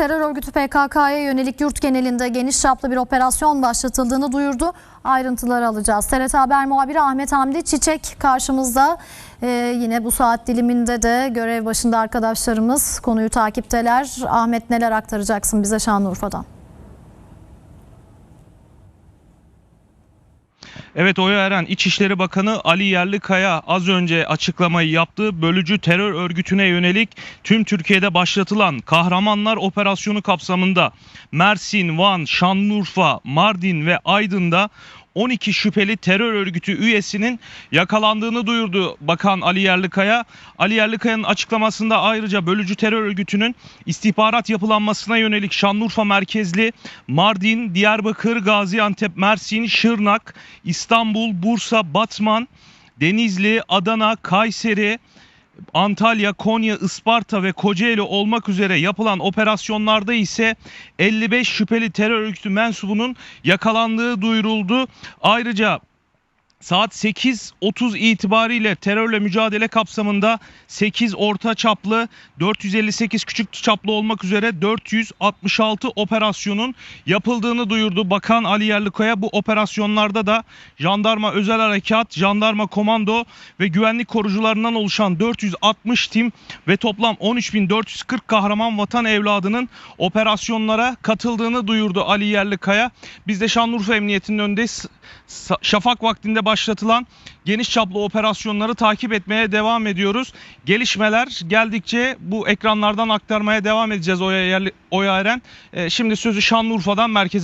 Terör örgütü PKK'ya yönelik yurt genelinde geniş çaplı bir operasyon başlatıldığını duyurdu. Ayrıntıları alacağız. TRT Haber muhabiri Ahmet Hamdi Çiçek karşımızda. Ee, yine bu saat diliminde de görev başında arkadaşlarımız konuyu takipteler. Ahmet neler aktaracaksın bize Şanlıurfa'dan? Evet Oya Eren İçişleri Bakanı Ali Yerlikaya az önce açıklamayı yaptı. Bölücü terör örgütüne yönelik tüm Türkiye'de başlatılan Kahramanlar Operasyonu kapsamında Mersin, Van, Şanlıurfa, Mardin ve Aydın'da 12 şüpheli terör örgütü üyesinin yakalandığını duyurdu Bakan Ali Yerlikaya. Ali Yerlikaya'nın açıklamasında ayrıca bölücü terör örgütünün istihbarat yapılanmasına yönelik Şanlıurfa merkezli Mardin, Diyarbakır, Gaziantep, Mersin, Şırnak, İstanbul, Bursa, Batman, Denizli, Adana, Kayseri, Antalya, Konya, Isparta ve Kocaeli olmak üzere yapılan operasyonlarda ise 55 şüpheli terör örgütü mensubunun yakalandığı duyuruldu. Ayrıca Saat 8.30 itibariyle terörle mücadele kapsamında 8 orta çaplı, 458 küçük çaplı olmak üzere 466 operasyonun yapıldığını duyurdu Bakan Ali Yerlikaya. Bu operasyonlarda da jandarma özel harekat, jandarma komando ve güvenlik korucularından oluşan 460 tim ve toplam 13.440 kahraman vatan evladının operasyonlara katıldığını duyurdu Ali Yerlikaya. Biz de Şanlıurfa Emniyeti'nin önündeyiz. Şafak vaktinde başlatılan geniş çaplı operasyonları takip etmeye devam ediyoruz. Gelişmeler geldikçe bu ekranlardan aktarmaya devam edeceğiz Oya, Oya Eren. Ee, şimdi sözü Şanlıurfa'dan merkeze